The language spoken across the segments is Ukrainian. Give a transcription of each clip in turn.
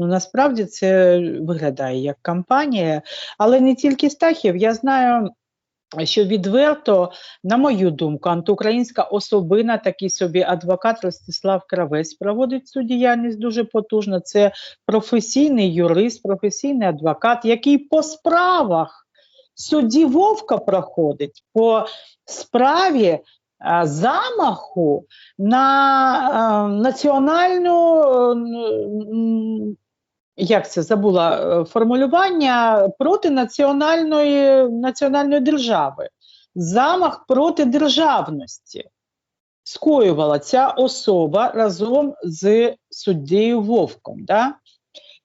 Ну насправді це виглядає як кампанія, але не тільки Стахів. Я знаю, що відверто, на мою думку, антиукраїнська особина, такий собі адвокат Ростислав Кравець проводить цю діяльність дуже потужно. Це професійний юрист, професійний адвокат, який по справах судді Вовка проходить по справі замаху на а, національну. Як це забула е, формулювання проти національної, національної держави, замах проти державності скоювала ця особа разом з суддею Вовком. Да?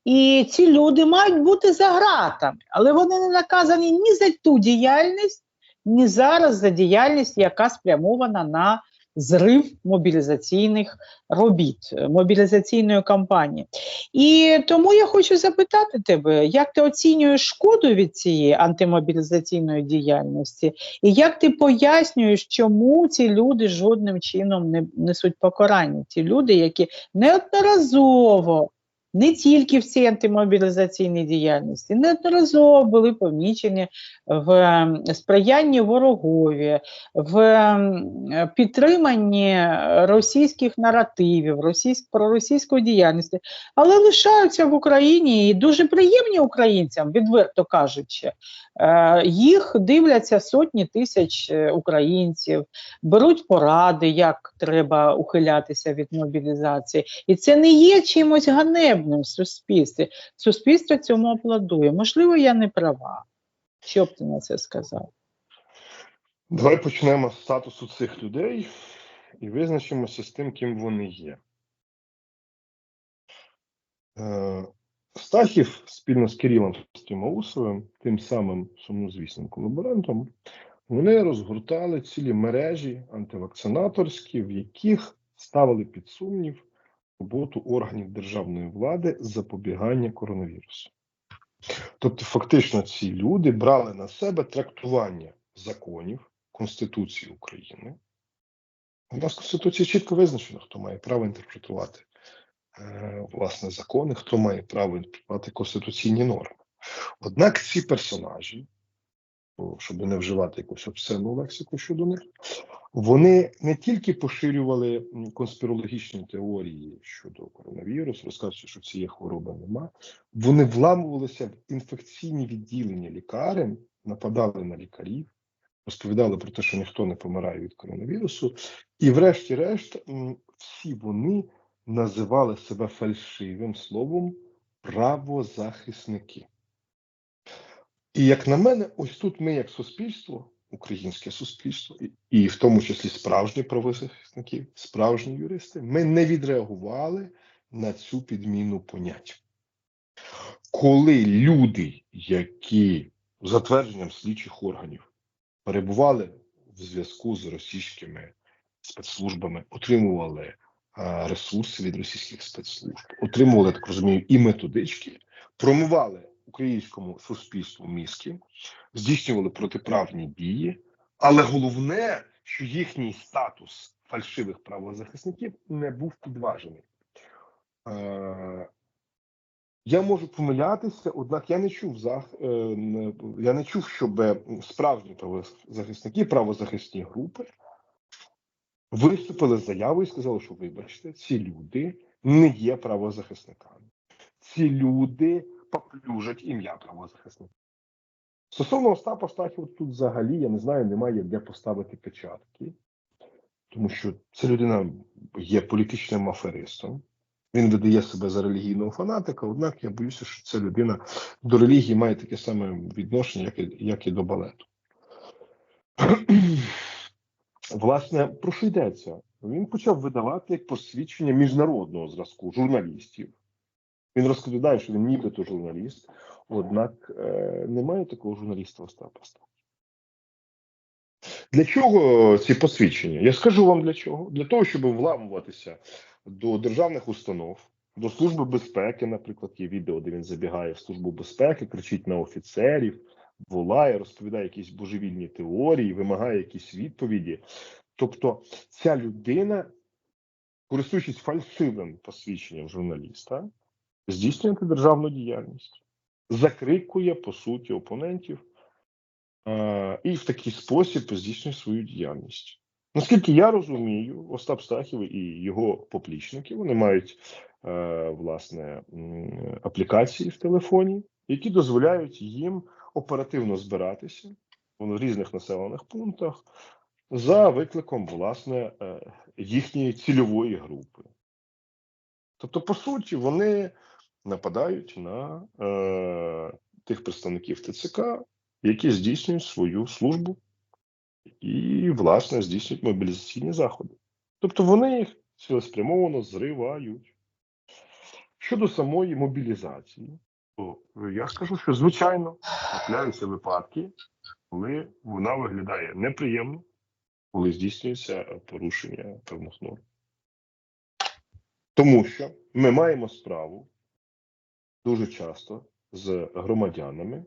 І ці люди мають бути за ґратами, але вони не наказані ні за ту діяльність, ні зараз за діяльність, яка спрямована на зрив мобілізаційних робіт, е, мобілізаційної кампанії. І тому я хочу запитати тебе, як ти оцінюєш шкоду від цієї антимобілізаційної діяльності, і як ти пояснюєш, чому ці люди жодним чином не несуть покарання? Ті люди, які неодноразово не тільки в цій антимобілізаційній діяльності, неодноразово були помічені в ем, сприянні ворогові, в ем, підтриманні російських наративів, російськ, проросійської діяльності, але лишаються в Україні і дуже приємні українцям, відверто кажучи. Е, Їх дивляться сотні тисяч е, українців, беруть поради, як треба ухилятися від мобілізації. І це не є чимось ганебним в суспільстві. Суспільство цьому аплодує. Можливо, я не права. Що б ти на це сказав? Давай почнемо з статусу цих людей і визначимося з тим, ким вони є. Стахів спільно з Кирилом Стімоусовим, тим самим сумнозвісним колаборантом, вони розгортали цілі мережі антивакцинаторські, в яких ставили під сумнів роботу органів державної влади з запобігання коронавірусу. Тобто, фактично, ці люди брали на себе трактування законів Конституції України. У нас в Конституції чітко визначено, хто має право інтерпретувати власне закони, хто має право інтерпретувати конституційні норми. Однак ці персонажі, щоб не вживати якусь обсценну лексику щодо них, вони не тільки поширювали конспірологічні теорії щодо коронавірусу, розказуючи, що цієї хвороби нема, вони вламувалися в інфекційні відділення лікарень, нападали на лікарів, розповідали про те, що ніхто не помирає від коронавірусу, і, врешті-решт, всі вони називали себе фальшивим словом правозахисники. І як на мене, ось тут ми, як суспільство, українське суспільство, і, в тому числі справжні правозахисники, справжні юристи, ми не відреагували на цю підміну понять. Коли люди, які за твердженням слідчих органів перебували в зв'язку з російськими спецслужбами, отримували ресурси від російських спецслужб, отримували, так розумію, і методички, промивали українському суспільству мізки, здійснювали протиправні дії, але головне, що їхній статус фальшивих правозахисників не був підважений. Е, я можу помилятися, однак я не чув е, я не чув, щоб справжні правозахисники, правозахисні групи виступили з заявою і сказали, що вибачте, ці люди не є правозахисниками. Ці люди поплюжать ім'я правозахисника. Стосовно Остапа Стахіва, тут взагалі я не знаю, немає де поставити печатки, тому що ця людина є політичним аферистом. Він видає себе за релігійного фанатика, однак я боюся, що ця людина до релігії має таке саме відношення, як і, як і до балету. Власне, про що йдеться? Він почав видавати посвідчення міжнародного зразку журналістів. Він розповідає, що він нібито журналіст, однак е, немає такого журналіста Остапа. Для чого ці посвідчення? Я скажу вам для чого. Для того, щоб вламуватися до державних установ, до Служби безпеки, наприклад, є відео, де він забігає в Службу безпеки, кричить на офіцерів, волає, розповідає якісь божевільні теорії, вимагає якісь відповіді. Тобто, ця людина, користуючись фальшивим посвідченням журналіста, здійснює антидержавну діяльність, закрикує по суті опонентів е, і в такий спосіб здійснює свою діяльність. Наскільки я розумію, Остап Стахів і його поплічники вони мають е, власне аплікації в телефоні, які дозволяють їм оперативно збиратися в різних населених пунктах за викликом власне е, їхньої цільової групи. Тобто, по суті, вони нападають на е, тих представників ТЦК, які здійснюють свою службу і, власне, здійснюють мобілізаційні заходи. Тобто вони їх цілеспрямовано зривають. Щодо самої мобілізації, я скажу, що звичайно трапляються випадки, коли вона виглядає неприємно, коли здійснюється порушення певних норм. Тому що ми маємо справу дуже часто з громадянами,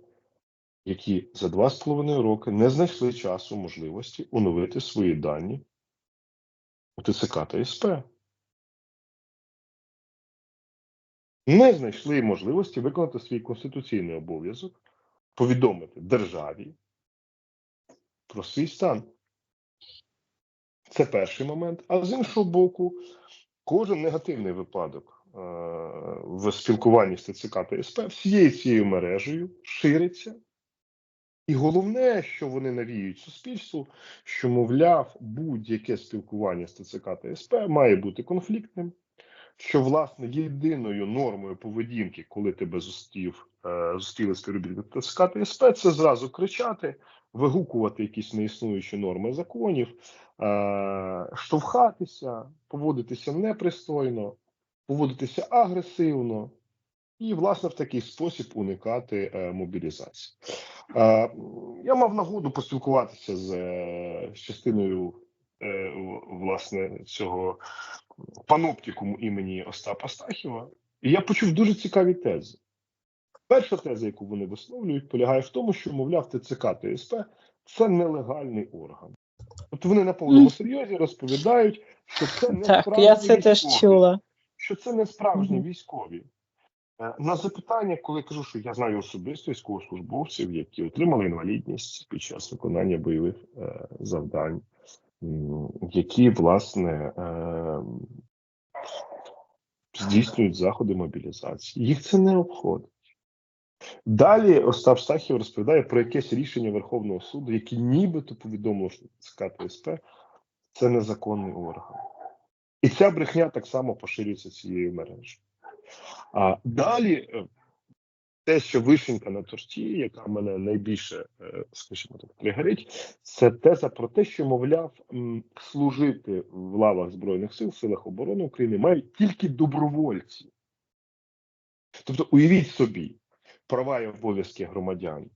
які за два з половиною роки не знайшли часу можливості оновити свої дані у ТЦК та СП. Не знайшли можливості виконати свій конституційний обов'язок, повідомити державі про свій стан. Це перший момент. А з іншого боку, кожен негативний випадок е, в спілкуванні з ТЦК та СП всією цією мережею шириться. І головне, що вони навіюють суспільству, що, мовляв, будь-яке спілкування з ТЦК та СП має бути конфліктним, що, власне, єдиною нормою поведінки, коли тебе зустрів, е, зустріли та СП, це зразу кричати, вигукувати якісь неіснуючі норми законів, е, штовхатися, поводитися непристойно, поводитися агресивно і, власне, в такий спосіб уникати е, мобілізації. Е, я мав нагоду поспілкуватися з, е, з частиною е, власне цього паноптикуму імені Остапа Стахіва, і я почув дуже цікаві тези. Перша теза, яку вони висловлюють, полягає в тому, що, мовляв, ТЦК та СП це нелегальний орган. От вони на повному серйозі розповідають, що це не Так, справжні я це теж чула. що це не справжні військові. Е, На запитання, коли кажу, що я знаю особисто військовослужбовців, які отримали інвалідність під час виконання бойових е, завдань, які власне е, здійснюють заходи мобілізації. Їх це не обходить. Далі Остап Стахів розповідає про якесь рішення Верховного суду, яке нібито повідомило, що ЦК та СП це незаконний орган. І ця брехня так само поширюється цією мережею. А далі е, те, що вишенька на торті, яка мене найбільше, е, скажімо так, тригерить, це теза про те, що, мовляв, служити в лавах Збройних сил, силах оборони України мають тільки добровольці. Тобто, уявіть собі, права і обов'язки громадян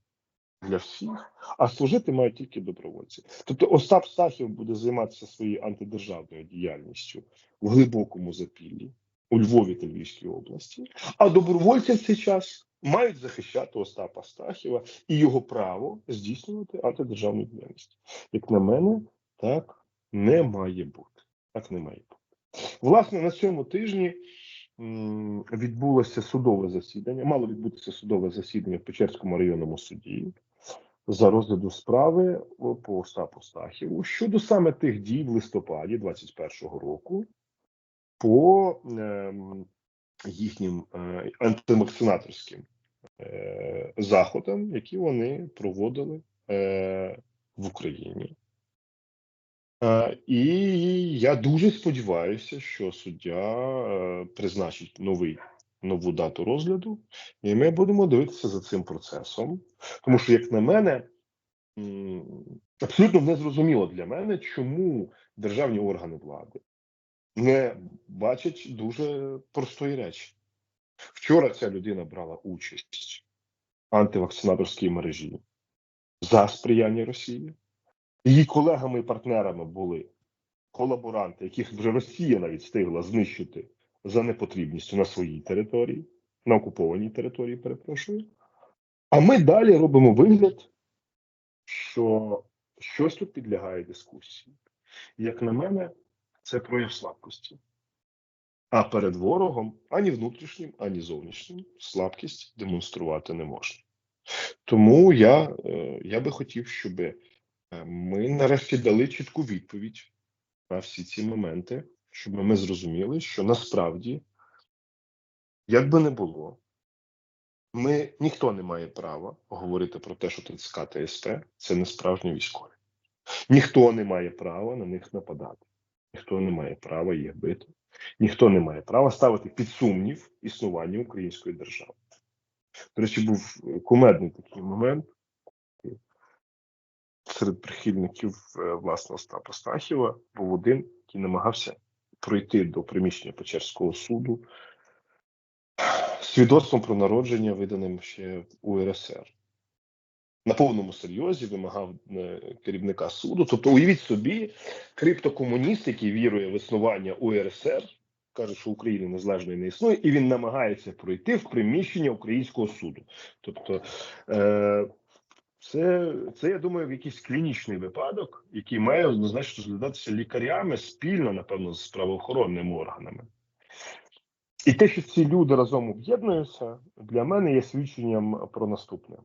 для всіх, а служити мають тільки добровольці. Тобто Остап Стахів буде займатися своєю антидержавною діяльністю в глибокому запіллі у Львові та Львівській області, а добровольці в цей час мають захищати Остапа Стахіва і його право здійснювати антидержавну діяльність. Як на мене, так не має бути. Так не має бути. Власне, на цьому тижні відбулося судове засідання. Мало відбутися судове засідання в Печерському районному суді за розгляду справи по Остапу Стахіву щодо саме тих дій в листопаді 21-го року по ем, їхнім е, антивакцинаторським е, заходам, які вони проводили е, в Україні. Е, і я дуже сподіваюся, що суддя е, призначить новий нову дату розгляду, і ми будемо дивитися за цим процесом. Тому що, як на мене, абсолютно незрозуміло для мене, чому державні органи влади не бачать дуже простої речі. Вчора ця людина брала участь в антивакцинаторській мережі за сприяння Росії. Її колегами і партнерами були колаборанти, яких вже Росія навіть встигла знищити за непотрібністю на своїй території, на окупованій території, перепрошую. А ми далі робимо вигляд, що щось тут підлягає дискусії. Як на мене, це прояв слабкості. А перед ворогом ані внутрішнім, ані зовнішнім слабкість демонструвати не можна. Тому я, е, я би хотів, щоб е, ми нарешті дали чітку відповідь на всі ці моменти, щоб ми зрозуміли, що насправді, як би не було, ми ніхто не має права говорити про те, що ТЦК та це не справжні військові. Ніхто не має права на них нападати, ніхто не має права їх бити, ніхто не має права ставити під сумнів існування української держави. До речі, був кумедний такий момент серед прихильників е, власне Остапа Стахіва. Був один, який намагався пройти до приміщення Печерського суду свідоцтвом про народження, виданим ще в УРСР. На повному серйозі вимагав е, керівника суду. Тобто, уявіть собі, криптокомуніст, який вірує в існування УРСР, каже, що України незалежної не існує, і він намагається пройти в приміщення українського суду. Тобто, е, це, це, я думаю, якийсь клінічний випадок, який має однозначно розглядатися лікарями спільно, напевно, з правоохоронними органами. І те, що ці люди разом об'єднуються, для мене є свідченням про наступне: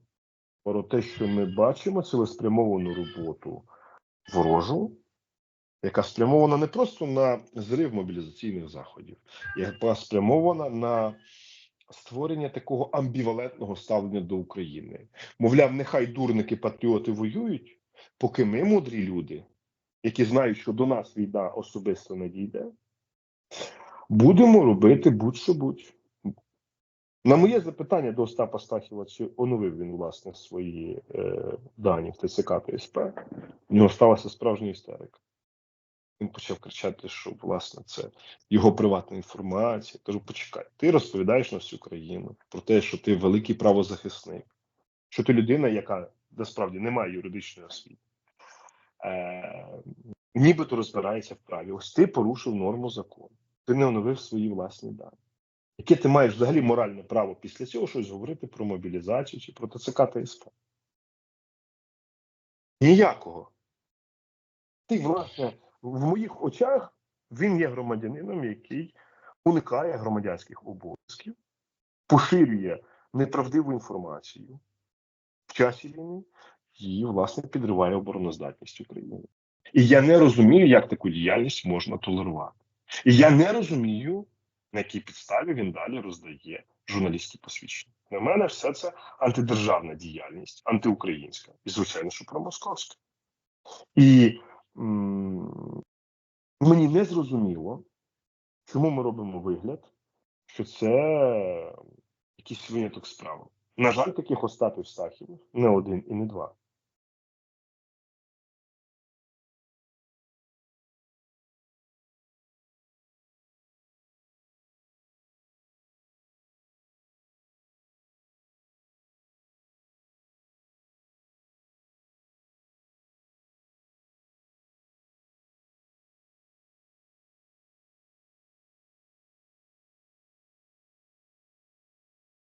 про те, що ми бачимо цілеспрямовану роботу ворожу, яка спрямована не просто на зрив мобілізаційних заходів, яка спрямована на створення такого амбівалентного ставлення до України. Мовляв, нехай дурники патріоти воюють, поки ми, мудрі люди, які знають, що до нас війна особисто не дійде, будемо робити будь-що будь. На моє запитання до Остапа Стахіва, чи оновив він власне свої е, дані в ТЦК та СП, в нього сталася справжня істерика. Він почав кричати, що власне це його приватна інформація. Кажу, почекай, ти розповідаєш на всю країну про те, що ти великий правозахисник, що ти людина, яка насправді не має юридичної освіти, е, нібито розбирається в праві. Ось ти порушив норму закону, ти не оновив свої власні дані. Яке ти маєш взагалі моральне право після цього щось говорити про мобілізацію чи про ТЦК та СП? Ніякого. Ти, власне, в моїх очах він є громадянином, який уникає громадянських обов'язків, поширює неправдиву інформацію в часі війни і, власне, підриває обороноздатність України. І я не розумію, як таку діяльність можна толерувати. І я не розумію, на якій підставі він далі роздає журналістські посвідчення. На мене все це антидержавна діяльність, антиукраїнська і, звичайно, що промосковська. І м, мені не зрозуміло, чому ми робимо вигляд, що це якийсь виняток справи. На жаль, таких Остапів Стахівих не один і не два.